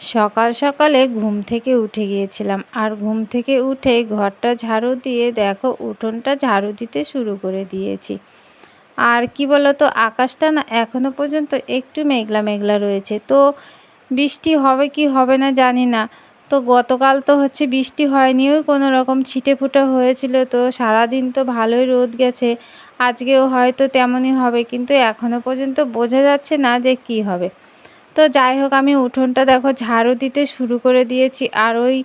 সকাল সকালে ঘুম থেকে উঠে গিয়েছিলাম। আর ঘুম থেকে উঠে ঘরটা ঝাড়ু দিয়ে দেখো উঠোনটা ঝাড়ু দিতে শুরু করে দিয়েছি। আর কি বলতো, আকাশটা না এখনও পর্যন্ত একটু মেঘলা মেঘলা রয়েছে। তো বৃষ্টি হবে কি হবে না জানি না। তো গতকাল তো হচ্ছে বৃষ্টি হয়নি ওই কোনো রকম ছিটে ফুটে হয়েছিল। তো সারাদিন তো ভালোই রোদ গেছে। আজকেও হয়তো তেমনই হবে, কিন্তু এখনও পর্যন্ত বোঝা যাচ্ছে না যে কি হবে। তো যাই হোক, আমি উঠোনটা দেখো ঝাড়ু দিতে শুরু করে দিয়েছি। আর ওই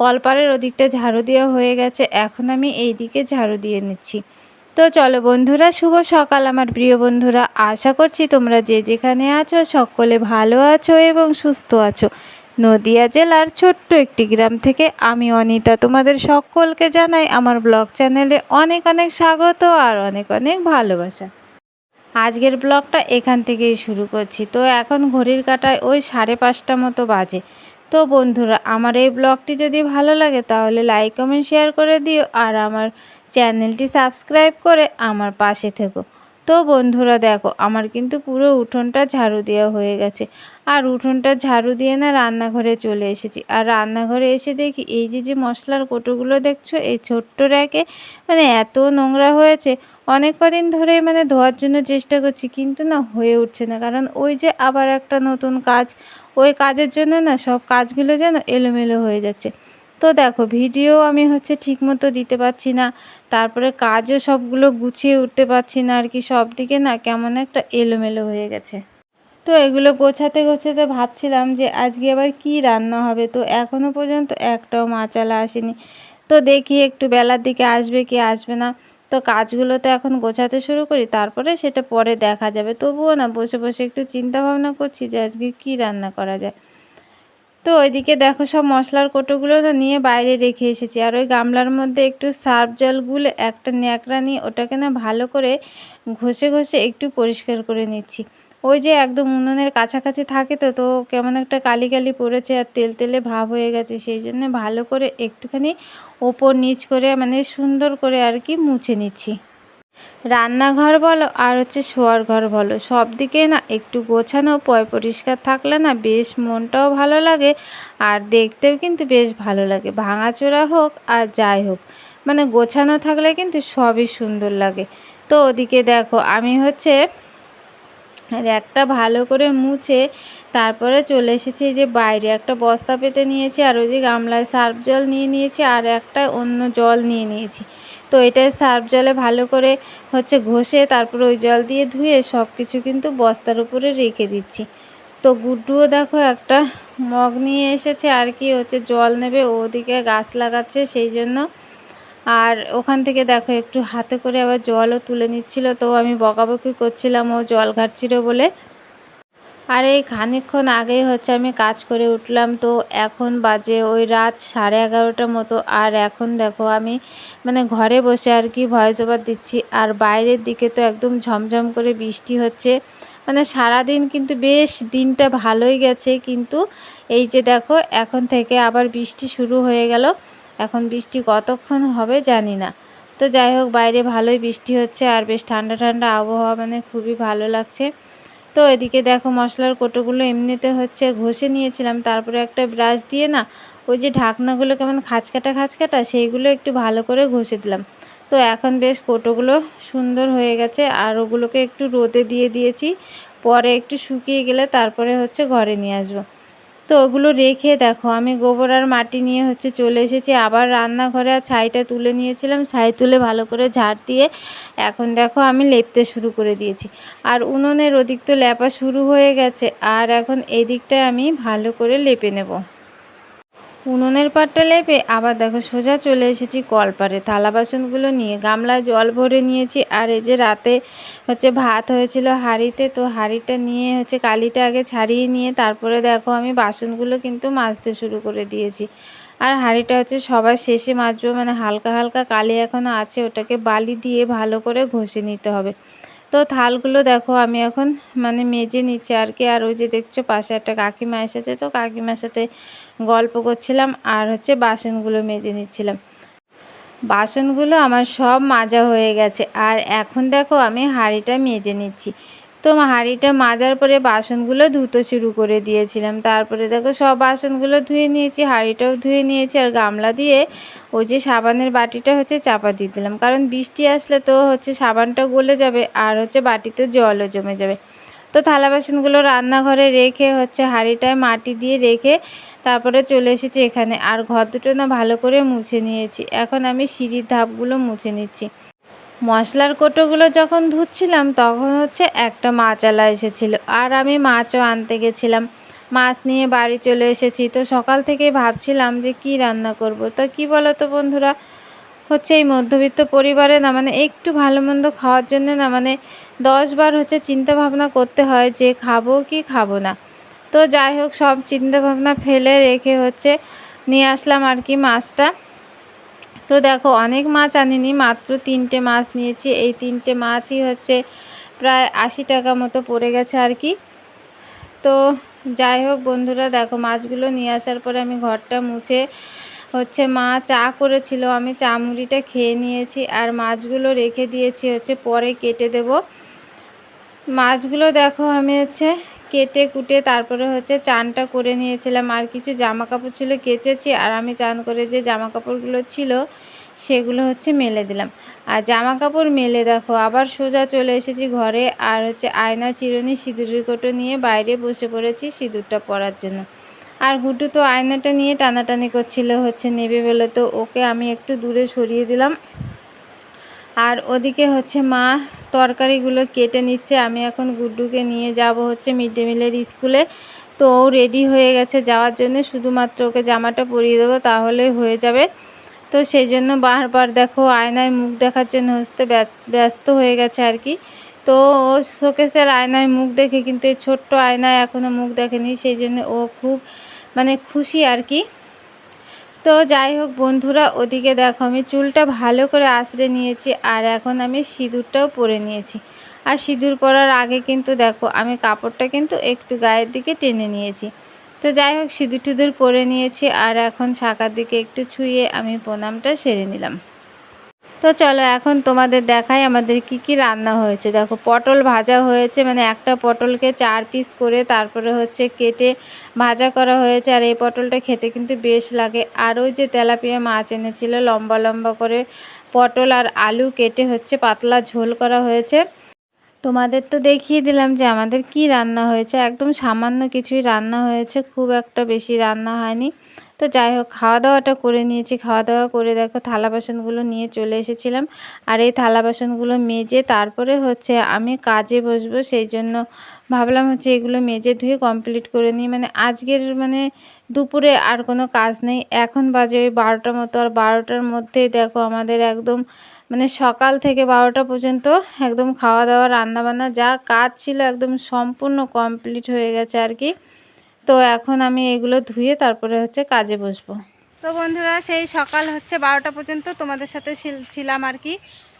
কলপারের ওদিকটা ঝাড়ু দেওয়া হয়ে গেছে। এখন আমি এই দিকে ঝাড়ু দিয়ে নিচ্ছি। তো চলো বন্ধুরা, শুভ সকাল আমার প্রিয় বন্ধুরা। আশা করছি তোমরা যে যেখানে আছো সকলে ভালো আছো এবং সুস্থ আছো। নদিয়া জেলার ছোট্ট একটি গ্রাম থেকে আমি অনিতা তোমাদের সকলকে জানাই আমার ব্লগ চ্যানেলে অনেক অনেক স্বাগত আর অনেক অনেক ভালোবাসা। আজকের ব্লগটা এখান থেকেই শুরু করছি। তো এখন ঘড়ির কাটায় ওই সাড়ে পাঁচটা মতো বাজে। তো বন্ধুরা, আমার এই ব্লগটি যদি ভালো লাগে তাহলে লাইক, কমেন্ট, শেয়ার করে দিও আর আমার চ্যানেলটি সাবস্ক্রাইব করে আমার পাশে থেকো। তো বন্ধুরা দেখো, আমার কিন্তু পুরো উঠোনটা ঝাড়ু দেওয়া হয়ে গেছে। আর উঠোনটা ঝাড়ু দিয়ে না রান্নাঘরে চলে এসেছি। আর রান্নাঘরে এসে দেখি এই যে যে মশলার কোটোগুলো দেখছ, এই ছোট্ট র্যাকে মানে এত নোংরা হয়েছে, অনেক কদিন ধরে মানে ধোয়ার জন্য চেষ্টা করছি, কিন্তু না হয়ে উঠছে না। কারণ ওই যে আবার একটা নতুন কাজ, ওই কাজের জন্য না সব কাজগুলো যেন এলোমেলো হয়ে যাচ্ছে। তো দেখো, ভিডিও আমি হচ্ছে ঠিকমতো দিতে পারছি না। তারপরে কাজও সবগুলো গুছিয়ে উঠতে পারছি না আর কি, সব দিকে না কেমন একটা এলোমেলো হয়ে গেছে। তো এগুলো গোছাতে গোছাতে ভাবছিলাম যে আজকে আবার কি রান্না হবে, তো এখনও পর্যন্ত একটাও মাচালা আসেনি। তো দেখি একটু বেলার দিকে আসবে কি আসবে না। তো কাজগুলো তো এখন গোছাতে শুরু করি, তারপরে সেটা পরে দেখা যাবে। তবুও না বসে বসে একটু চিন্তা ভাবনা করছি যে আজকে কি রান্না করা যায়। তো ওইদিকে দেখো সব মশলার কোটোগুলো না নিয়ে বাইরে রেখে এসেছি। আর ওই গামলার মধ্যে একটু সার্ফ জল গুলে একটা ন্যাকড়া নিয়ে ওটাকে না ভালো করে ঘষে ঘষে একটু পরিষ্কার করে নিচ্ছি। ওই যে একদম উনুনের কাছাকাছি থাকে তো তো কেমন একটা কালি কালি পড়েছে আর তেল তেলে ভাব হয়ে গেছে, সেই জন্য ভালো করে একটুখানি ওপর নিচ করে মানে সুন্দর করে আর কি মুছে নিচ্ছি। রান্নাঘর বলো, আর হচ্ছে শোয়ার ঘর বলো, সব দিকে না একটু গোছানো, পয় পরিষ্কার থাকলে না বেশ মনটাও ভালো লাগে, আর দেখতেও কিন্তু বেশ ভালো লাগে। ভাঙাচোরা হোক আর যাই হোক মানে গোছানো থাকলে কিন্তু সবই সুন্দর লাগে। তো ওদিকে দেখো, আমি হচ্ছে একটা ভালো করে মুছে তারপরে চলে এসেছি যে বাইরে। একটা বস্তা পেতে নিয়েছি আর ওই যে গামলায় সার্ফ জল নিয়ে নিয়েছি আর একটা অন্য জল নিয়ে নিয়েছি। তো এটাই সার্ফ জলে ভালো করে হচ্ছে ঘষে তারপর ওই জল দিয়ে ধুয়ে সব কিছু কিন্তু বস্তার উপরে রেখে দিচ্ছি। তো গুড্ডুও দেখো একটা মগ নিয়ে এসেছে আর কি, হচ্ছে জল নেবে ওদিকে গাছ লাগাচ্ছে, সেই জন্য আর ওখান থেকে দেখো একটু হাতে করে আবার জলও তুলে নিচ্ছিল, তো আমি বকাবকি করছিলাম, ও জল ঘাটছিল বলে। আর এই খানিকক্ষণ আগেই হচ্ছে আমি কাজ করে উঠলাম, তো এখন বাজে ওই রাত সাড়ে এগারোটার মতো। আর এখন দেখো আমি মানে ঘরে বসে আর কি ভয়েস ওভার দিচ্ছি, আর বাইরের দিকে তো একদম ঝমঝম করে বৃষ্টি হচ্ছে। মানে সারাদিন কিন্তু বেশ দিনটা ভালোই গেছে, কিন্তু এই যে দেখো এখন থেকে আবার বৃষ্টি শুরু হয়ে গেল। এখন বৃষ্টি কতক্ষণ হবে জানি না। তো যাই হোক, বাইরে ভালোই বৃষ্টি হচ্ছে আর বেশ ঠান্ডা ঠান্ডা আবহাওয়া মানে খুবই ভালো লাগছে। তো এদিকে দেখো মশলার কোটোগুলো এমনিতে হচ্ছে ঘষে নিয়েছিলাম, তারপরে একটা ব্রাশ দিয়ে না ওই যে ঢাকনাগুলো কেমন খাঁচকাটা খাঁচকাটা সেইগুলো একটু ভালো করে ঘষে দিলাম। তো এখন বেশ কোটোগুলো সুন্দর হয়ে গেছে আর ওগুলোকে একটু রোদে দিয়ে দিয়েছি, পরে একটু শুকিয়ে গেলে তারপরে হচ্ছে ঘরে নিয়ে আসব। তো ওগুলো রেখে দেখো, আমি গোবর আর মাটি নিয়ে হচ্ছে চলে এসেছি। আবার রান্নাঘরে আর ছাইটা তুলে নিয়েছিলাম, ছাই তুলে ভালো করে ঝাড় দিয়ে এখন দেখো আমি লেপতে শুরু করে দিয়েছি। আর উনুনের ওদিক তো লেপা শুরু হয়ে গেছে, আর এখন এই দিকটায় আমি ভালো করে লেপে নেব। উনুনের পাটটা লেপে আবার দেখো সোজা চলে এসেছি কলপারে। থালা বাসনগুলো নিয়ে গামলায় জল ভরে নিয়েছি। আর এই যে রাতে হচ্ছে ভাত হয়েছিল হাঁড়িতে, তো হাঁড়িটা নিয়ে হচ্ছে কালিটা আগে ছাড়িয়ে নিয়ে তারপরে দেখো আমি বাসনগুলো কিন্তু মাজতে শুরু করে দিয়েছি। আর হাঁড়িটা হচ্ছে সবার শেষে মাজবো মানে হালকা হালকা কালি এখনও আছে, ওটাকে বালি দিয়ে ভালো করে ঘষে নিতে হবে। তো থালগুলো দেখো, আমি এখন মানে মেজে নিচ্ছি আর কি। আর ওই যে দেখছ, পাশে একটা কাকিমা এসেছে তো, কাকিমার সাথে গল্প করছিলাম আর হচ্ছে বাসনগুলো মেজে নিচ্ছিলাম। বাসনগুলো আমার সব মাজা হয়ে গেছে। আর এখন দেখো, আমি হাঁড়িটা মেজে নিচ্ছি। তো হাঁড়িটা মাজার পরে বাসনগুলো ধুতে শুরু করে দিয়েছিলাম। তারপরে দেখো সব বাসনগুলো ধুয়ে নিয়েছি, হাঁড়িটাও ধুয়ে নিয়েছি আর গামলা দিয়ে ওই যে সাবানের বাটিটা হচ্ছে চাপা দিয়ে দিলাম। কারণ বৃষ্টি আসলে তো হচ্ছে সাবানটা গলে যাবে আর হচ্ছে বাটিতে জলও জমে যাবে। তো থালা বাসনগুলো রান্নাঘরে রেখে হচ্ছে হাঁড়িটায় মাটি দিয়ে রেখে তারপরে চলে এসেছি এখানে। আর ঘর দুটো না ভালো করে মুছে নিয়েছি। এখন আমি সিঁড়ির ধাপগুলো মুছে নিচ্ছি। মশলার কোটোগুলো যখন ধুচ্ছিলাম, তখন হচ্ছে একটা মাছালা এসেছিল। আর আমি মাছও আনতে গেছিলাম। মাছ নিয়ে বাড়ি চলে এসেছি। তো সকাল থেকে ভাবছিলাম যে কি রান্না করব? তো কি বলো তো বন্ধুরা? হচ্ছে এই মধ্যবিত্ত পরিবারে না মানে একটু ভালো মন্দ খাওয়ার জন্য না মানে দশবার হচ্ছে চিন্তা ভাবনা করতে হয় যে খাব কি খাব না। তো যাই হোক, সব চিন্তা ভাবনা ফেলে রেখে হচ্ছে নিয়ে আসলাম আর কি মাছটা। তো দেখো, অনেক মাছ আনিনি, মাত্র তিনটে মাছ নিয়েছি। এই তিনটে মাছই হচ্ছে প্রায় আশি টাকা মতো পড়ে গেছে আর কি। তো যাই হোক বন্ধুরা, দেখো মাছগুলো নিয়ে আসার পরে আমি ঘরটা মুছে হচ্ছে মা চা করেছিল, আমি চা মুড়িটা খেয়ে নিয়েছি আর মাছগুলো রেখে দিয়েছি হচ্ছে পরে কেটে দেব। মাছগুলো দেখো আমি হচ্ছে কেটে কুটে তারপরে হচ্ছে চানটা করে নিয়েছিলাম। আর কিছু জামা কাপড় ছিল, কেচেছি আর আমি চান করে যে জামা কাপড়গুলো ছিল সেগুলো হচ্ছে মেলে দিলাম। আর জামা কাপড় মেলে দেখো, আবার সোজা চলে এসেছি ঘরে আর হচ্ছে আয়না, চিরুনি, সিঁদুরের কোটো নিয়ে বাইরে বসে পড়েছি সিঁদুরটা পরার জন্য। আর গুটু তো আয়নাটা নিয়ে টানাটানি করছিল, হচ্ছে নেবে বলে। তো ওকে আমি একটু দূরে সরিয়ে দিলাম। আর ওদিকে হচ্ছে মা তরকারিগুলো কেটে নিচ্ছে। আমি এখন গুড্ডুকে নিয়ে যাব হচ্ছে মিড ডে মিলের স্কুলে। তো ও রেডি হয়ে গেছে যাওয়ার জন্য। শুধুমাত্র ওকে জামাটা পরিয়ে দেবো, তাহলে হয়ে যাবে। তো সেই জন্য বারবার দেখো আয়নায় মুখ দেখার জন্য হচ্ছে ব্যস্ত হয়ে গেছে আর কি। তো ও শোকেসের আয়নায় মুখ দেখে কিন্তু এই ছোট্ট আয়নায় এখনও মুখ দেখেনি। সেই জন্য ও খুব মানে খুশি আর কি। তো যাই হোক বন্ধুরা, ওদিকে দেখো আমি চুলটা ভালো করে আঁচড়ে নিয়েছি আর এখন আমি সিঁদুরটাও পরে নিয়েছি। আর সিঁদুর পরার আগে কিন্তু দেখো আমি কাপড়টা কিন্তু একটু গায়ের দিকে টেনে নিয়েছি। তো যাই হোক সিঁদুর টুদুর পরে নিয়েছি আর এখন শাখার দিকে একটু ছুঁয়ে আমি প্রণামটা সেরে নিলাম। তো চলো এখন তোমাদের দেখাই আমাদের কি কি রান্না হয়েছে। দেখো, পটল ভাজা হয়েছে মানে একটা পটলকে চার পিস করে তারপরে হচ্ছে কেটে ভাজা করা হয়েছে। আর এই পটলটা খেতে কিন্তু বেশ লাগে। আর ওই যে তেলাপিয়া মাছ এনেছিল, লম্বা লম্বা করে পটল আর আলু কেটে হচ্ছে পাতলা ঝোল করা হয়েছে। তোমাদের তো দেখিয়ে দিলাম যে আমাদের কি রান্না হয়েছে। একদম সামান্য কিছুই রান্না হয়েছে, খুব একটা বেশি রান্না হয়নি। তো যাই হোক খাওয়া দাওয়াটা করে নিয়েছি। খাওয়া দাওয়া করে দেখো থালা বাসনগুলো নিয়ে চলে এসেছিলাম। আর এই থালা বাসনগুলো মেজে তারপরে হচ্ছে আমি কাজে বসবো, সেই জন্য ভাবলাম হচ্ছে এগুলো মেজে ধুয়ে কমপ্লিট করে নিই। মানে আজকের মানে দুপুরে আর কোনো কাজ নেই। এখন বাজে ওই বারোটার মতো। আর বারোটার মধ্যেই দেখো আমাদের একদম মানে সকাল থেকে বারোটা পর্যন্ত একদম খাওয়া দাওয়া রান্নাবান্না যা কাজ ছিল একদম সম্পূর্ণ কমপ্লিট হয়ে গেছে আর কি। তো এখন আমি এগুলো ধুয়ে তারপরে হচ্ছে কাজে বসবো। তো বন্ধুরা, সেই সকাল হচ্ছে বারোটা পর্যন্ত তোমাদের সাথে ছিলাম আর কি।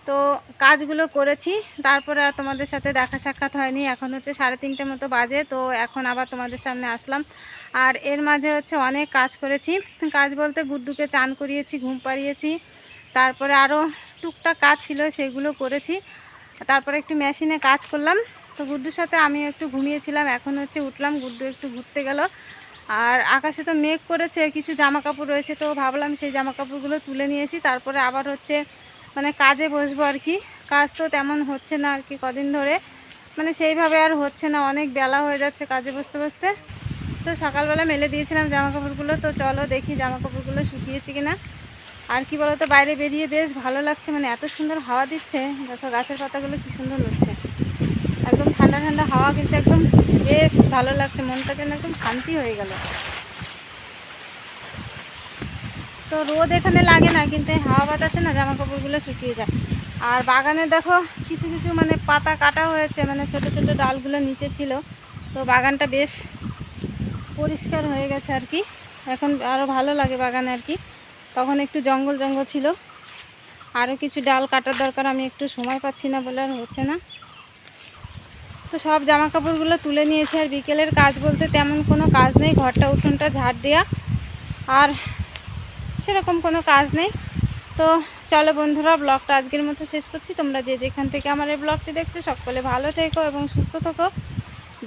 তো কাজগুলো করেছি, তারপরে আর তোমাদের সাথে দেখা সাক্ষাৎ হয়নি। এখন হচ্ছে সাড়ে তিনটে মতো বাজে, তো এখন আবার তোমাদের সামনে আসলাম। আর এর মাঝে হচ্ছে অনেক কাজ করেছি। কাজ বলতে গুড্ডুকে চান করিয়েছি, ঘুম পাড়িয়েছি। তারপরে আরও টুকটাক কাজ ছিল, সেগুলো করেছি। তারপরে একটু মেশিনে কাজ করলাম। তো গুড্ডুর সাথে আমি একটু ঘুমিয়েছিলাম, এখন হচ্ছে উঠলাম, গুড্ডু একটু ঘুরতে গেল। আর আকাশে তো মেঘ করেছে, কিছু জামা কাপড় রয়েছে, তো ভাবলাম সেই জামা কাপড়গুলো তুলে নিয়েছি তারপরে আবার হচ্ছে মানে কাজে বসবো আর কি। কাজ তো তেমন হচ্ছে না আর কি কদিন ধরে মানে সেইভাবে আর হচ্ছে না, অনেক বেলা হয়ে যাচ্ছে কাজে বসতে বসতে। তো সকালবেলা মেলে দিয়েছিলাম জামা কাপড়গুলো তো চলো দেখি জামা কাপড়গুলো শুকিয়েছি কিনা। আর কি বলতো, বাইরে বেরিয়ে বেশ ভালো লাগছে মানে এত সুন্দর হাওয়া দিচ্ছে, দেখো গাছের পাতাগুলো কি সুন্দর লাগছে একদম ঠান্ডা ঠান্ডা হাওয়া, কিন্তু একদম বেশ ভালো লাগছে। মনটা যেন একদম শান্তি হয়ে গেল। তো রোদ এখানে লাগে না, কিন্তু হাওয়া বাতাসে না জামা কাপড়গুলো শুকিয়ে যায়। আর বাগানে দেখো, কিছু কিছু মানে পাতা কাটা হয়েছে মানে ছোট ছোট ডালগুলো নিচে ছিল। তো বাগানটা বেশ পরিষ্কার হয়ে গেছে আর কি। এখন আরও ভালো লাগে বাগানে আর কি। তখন একটু জঙ্গল জঙ্গল ছিল। আরও কিছু ডাল কাটার দরকার, আমি একটু সময় পাচ্ছি না বলে আর হচ্ছে না। তো সব জামা কাপড়গুলো তুলে নিয়েছি আর বিকেলের কাজ বলতে তেমন কোনো কাজ নেই। ঘরটা উঠোনটা ঝাড় দেওয়া আর সেরকম কোনো কাজ নেই। তো চলো বন্ধুরা, ব্লগটা আজকের মতো শেষ করছি। তোমরা যে যেখান থেকে আমার এই ব্লগটি দেখছ, সকলে ভালো থেকো এবং সুস্থ থেকো।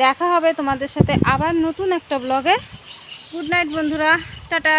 দেখা হবে তোমাদের সাথে আবার নতুন একটা ব্লগে। গুড নাইট বন্ধুরা, টাটা।